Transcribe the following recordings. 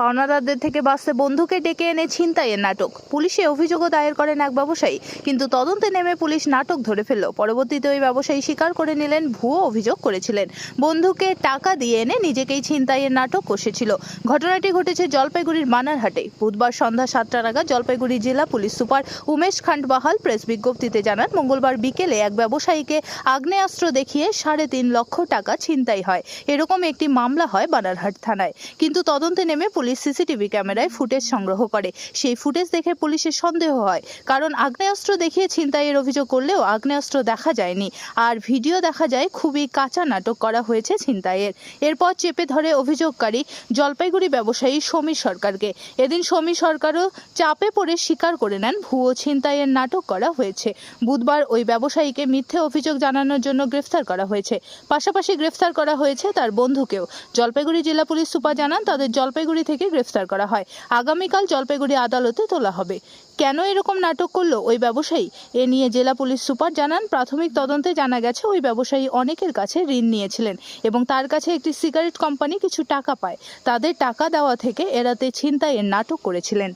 পাওনাদারদের থেকে বাঁচতে বন্ধুকে ডেকে এনে ছিনতাইয়ের নাটক। পুলিশে অভিযোগও দায়ের করেন এক ব্যবসায়ী, কিন্তু তদন্তে নেমে পুলিশ নাটক ধরে ফেলল। পরবর্তীতে ওই ব্যবসায়ী স্বীকার করে নিলেন, ভুয়ো অভিযোগ করেছিলেন। বন্ধুকে টাকা দিয়ে এনে নিজেকেই ছিনতাইয়ের নাটক কষেছিল। ঘটনাটি ঘটেছে জলপাইগুড়ির বানারহাটে বুধবার সন্ধ্যা সাতটা নাগাদ জলপাইগুড়ি জেলা police super Umesh Khandbahale press বিজ্ঞপ্তিতে জানান, মঙ্গলবার বিকেলে এক ব্যবসায়ীকে আগ্নেয়াস্ত্র দেখিয়ে সাড়ে তিন লক্ষ টাকা ছিনতাই হয়। এরকম একটি মামলা হয় বানারহাট থানায়। কিন্তু তদন্তে নেমে পুলিশ সিসিটিভি ক্যামেরায় ফুটেজ সংগ্রহ করে। সেই ফুটেজ দেখে পুলিশের সন্দেহ হয়। কারণ আগ্নেয়াস্ত্র দেখিয়ে ছিনতাইয়ের অভিযোগ করলেও আগ্নেয়াস্ত্র দেখা যায়নি। আর ভিডিও দেখা যায় খুবই কাঁচা নাটক করা হয়েছে ছিনতাইয়ের। এরপর চেপে ধরে অভিযোগকারী জলপাইগুড়ি ব্যবসায়ী সমীর সরকারকে। এদিন সমীর সরকারও চাপে পড়ে স্বীকার করে নেন ভুয়ো ছিনতাইয়ের নাটক করা হয়েছে। বুধবার ওই ব্যবসায়ীকে মিথ্যে অভিযোগ জানানোর জন্য গ্রেফতার করা হয়েছে। পাশাপাশি গ্রেফতার করা হয়েছে তার বন্ধুকেও। জলপাইগুড়ি জেলা পুলিশ সুপার জানান, তাদের জলপাইগুড়ি থেকে গ্রেফতার করা হয়। আগামীকাল জলপাইগুড়ি আদালতে তোলা হবে। কেন এরকম নাটক করল ওই ব্যবসায়ী? এ নিয়ে জেলা পুলিশ সুপার জানান, প্রাথমিক তদন্তে জানা গেছে ওই ব্যবসায়ী অনেকের কাছে ঋণ নিয়েছিলেন এবং তার কাছে একটি সিগারেট কোম্পানি কিছু টাকা পায়। তাদের টাকা দেওয়া থেকে এড়াতে ছিনতাইয়ের নাটক করেছিলেন।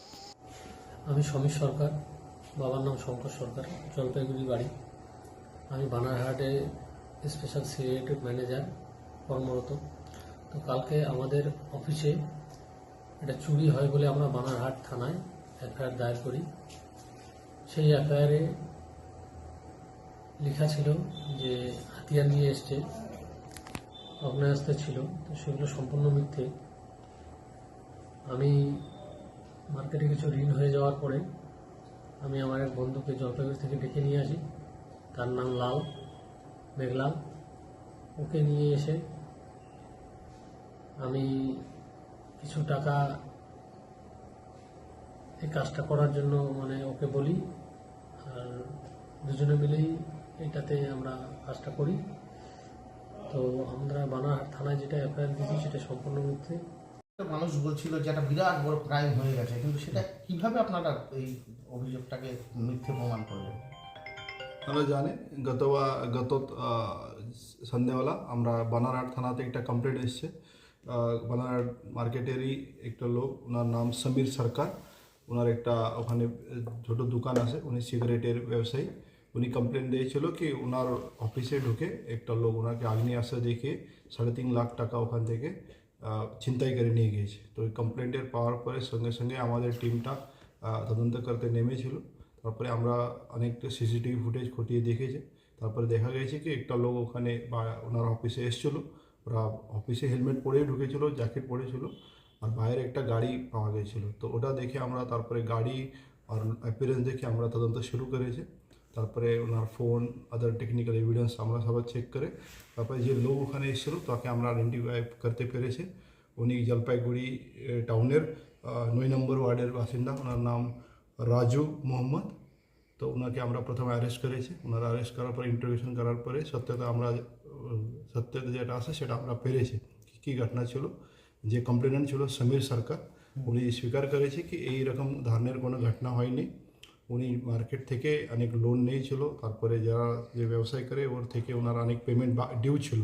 আমি সমীর সরকার, বাবার নাম শঙ্কর সরকার, জলপাইগুড়ি বাড়ি। আমি বানারহাটে স্পেশাল সিগারেটের ম্যানেজার কর্মরত। তো কালকে আমাদের অফিসে এটা চুরি হয় বলে আমরা বানারহাট থানায় এফআইআর দায়ের করি। সেই এফআইআরে লেখা ছিল যে হাতিয়ার নিয়ে এসছে অগ্নেয়াস্ত্র ছিল, তো সেগুলো সম্পূর্ণ মিথ্যে। আমি মার্কেটে কিছু ঋণ হয়ে যাওয়ার পরে আমি আমার এক বন্ধুকে জলপাইগুড়ি থেকে ডেকে নিয়ে আসি। তার নাম লাল, মেঘলাল। ওকে নিয়ে এসে আমি কিছু টাকা এই কাজটা করার জন্য মানে ওকে বলি। আর দুজনে মিলেই এটাতে আমরা কাজটা করি। তো আমরা বানারহাট থানায় যেটা এফআইআর দিয়েছি সেটা সম্পূর্ণ মিথ্যে। একটা মানুষ বলছিল যে একটা বিরাট বড় ক্রাইম হয়ে গেছে কিন্তু সেটা কীভাবে আপনারা এই অভিযোগটাকে মিথ্যে প্রমাণ করলেন? আপনারা জানে গত গত সন্ধ্যেবেলা আমরা বানারহাট থানাতে একটা কমপ্লেন্ট এসছে। আহ, মার্কেটেরই একটা লোক ওনার নাম সমীর সরকার। ওনার একটা ওখানে ছোট দোকান আছে উনি সিগারেটের ব্যবসায়ী। উনি কমপ্লেন দিয়েছিল কি ওনার অফিসে ঢুকে একটা লোক ওনাকে আগ্নেয়াস্ত্র দেখে সাড়ে তিন লাখ টাকা ওখান থেকে ছিনতাই করে নিয়ে গিয়েছে। তো ওই কমপ্লেন্টের পাওয়ার পরে সঙ্গে সঙ্গে আমাদের টিমটা তদন্ত করতে নেমেছিল। তারপরে আমরা অনেকটা সিসিটিভি ফুটেজ খতিয়ে দেখেছি। তারপরে দেখা গেছে কি একটা লোক ওখানে বা ওনার অফিসে এসেছিল। ওরা অফিসে হেলমেট পরেই ঢুকেছিল, জ্যাকেট পরেছিল আর বাইরে একটা গাড়ি পাওয়া গেছিল। তো ওটা দেখে আমরা তারপরে গাড়ি আর অ্যাপিয়ারেন্স দেখে আমরা তদন্ত শুরু করেছি। তারপরে ওনার ফোন আদার টেকনিক্যাল এভিডেন্স আমরা সবাই চেক করে, তারপরে যে লোক ওখানে এসেছিল তাকে আমরা আইডেন্টিফাই করতে পেরেছি। উনি জলপাইগুড়ি টাউনের নয় নম্বর ওয়ার্ডের বাসিন্দা। ওনার নাম রাজু মোহাম্মদ। তো ওনাকে আমরা প্রথমে অ্যারেস্ট করেছি। ওনারা অ্যারেস্ট করার পর ইন্টারভিউশন করার পরে সত্যতা আমরা উম, সত্যতা যেটা আছে সেটা আমরা পেরেছি। কী ঘটনা ছিল? যে কমপ্লেনেন্ট ছিল সমীর সরকার। উনি স্বীকার করেছে কি এই রকম ধরনের কোনো ঘটনা হয়নি। উনি মার্কেট থেকে অনেক লোন নিয়েছিল। তারপরে যারা যে ব্যবসায় করে ওর থেকে ওনার অনেক পেমেন্ট ডিউ ছিল।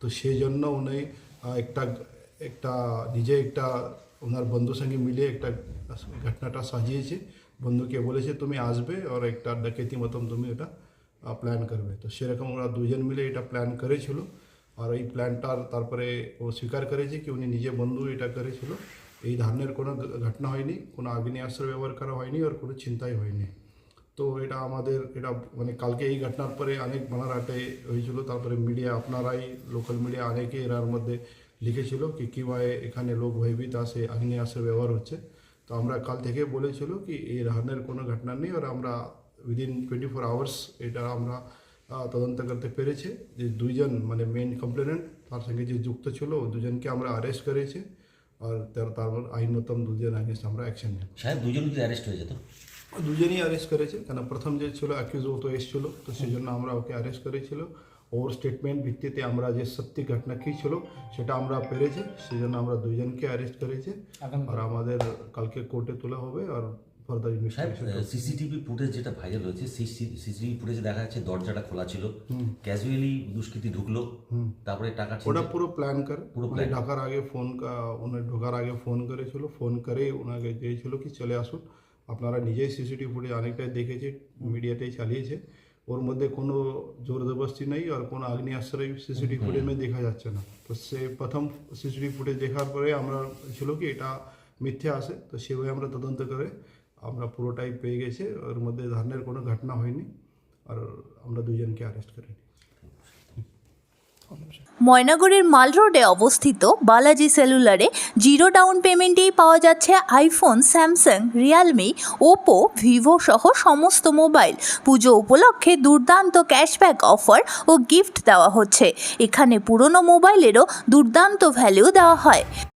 তো সেই জন্য উনি একটা একটা নিজে একটা ওনার বন্ধুর সঙ্গে মিলে একটা ঘটনাটা সাজিয়েছে। বন্ধুকে বলেছে তুমি আসবে আর একটা ডাকেতি মতন তুমি এটা প্ল্যান করবে তো সেরকম ওরা দুজন মিলে এটা প্ল্যান করেছিল আর এই প্ল্যানটার তারপরে ও স্বীকার করেছে কি উনি নিজে বন্ধু এটা করেছিল এই ধরনের কোনো ঘ- ঘটনা হয়নি কোনো আগ্নেয়াস্ত্র ব্যবহার করা হয়নি আর কোনো চিন্তাই হয়নি তো এটা আমাদের এটা মানে কালকে এই ঘটনার পরে অনেক বানারহাটে হয়েছিল তারপরে মিডিয়া আপনারাই লোকাল মিডিয়া অনেকে এরার মধ্যে লিখেছিল কি কীভাবে এখানে লোক ভয়ভীত আসে আগ্নেয়াস্ত্র ব্যবহার হচ্ছে তো আমরা কাল থেকে বলেছিল কি এই ধরনের কোনো ঘটনা নেই আর আমরা উইদিন টোয়েন্টি ফোর আওয়ার্স এটা আমরা তদন্ত করতে পেরেছি যে দুইজন মানে মেন কমপ্লেনেন্ট তার সঙ্গে যে যুক্ত ছিল ওই দুজনকে আমরা অ্যারেস্ট করেছি আর তার তারপর আইনতম দুজন আগেস্ট আমরা অ্যাকশন নেব সাহেব দুজন যদি অ্যারেস্ট হয়ে যেত? দুজনই অ্যারেস্ট করেছে কেন প্রথম যে ছিল অ্যাকিউজ ও তো এসেছিল তো সেই জন্য আমরা ওকে অ্যারেস্ট করেছিল। ওর স্টেটমেন্ট ভিত্তিতে আমরা যে সত্যি ঘটনা কী ছিল সেটা আমরা পেরেছি সেই জন্য আমরা দুজনকে অ্যারেস্ট করেছি। আর আমাদের কালকে কোর্টে তোলা হবে আর ফার্দার ইনভেস্টিগেশন সিসিটিভি ফুটেজ যেটা ভাইরাল হয়েছে সিসিটিভি ফুটেজে দেখা যাচ্ছে দরজাটা খোলা ছিল। ক্যাজুয়ালি দুষ্কৃতী ঢুকলো তারপরে টাকা ওটা পুরো প্ল্যান করে। পুরো মানে plan। ঢাকার আগে ফোন ওনার ঢোকার আগে ফোন করেছিল ফোন করে ওনাকে দিয়েছিল কি চলে আসুন। আপনারা নিজেই সিসিটিভি ফুটেজ অনেকটাই দেখেছে মিডিয়াতেই চালিয়েছে। ওর মধ্যে কোনো জোর জবরদস্তি নেই আর কোনো আগ্নেয় আশ্রয় সিসিটিভি ফুটেজ দেখা যাচ্ছে না। তো সে প্রথম সিসিটিভি ফুটেজ দেখার পরে আমরা ছিল কি এটা মিথ্যে আসে তো সেভাবে আমরা তদন্ত করে আমরা পুরোটাই পেয়ে গেছে, ওর মধ্যে ধরনের কোনো ঘটনা হয়নি, আর আমরা দুজনকে অ্যারেস্ট করিনি ময়নাগুড়ির মাল রোডে অবস্থিত বালাজি সেলুলারে জিরো ডাউন পেমেন্টেই পাওয়া যাচ্ছে iPhone, Samsung, Realme, Oppo, Vivo সহ সমস্ত মোবাইল। পুজো উপলক্ষে দুর্দান্ত ক্যাশব্যাক অফার ও গিফট দেওয়া হচ্ছে। এখানে পুরনো মোবাইলেরও দুর্দান্ত ভ্যালু দেওয়া হয়।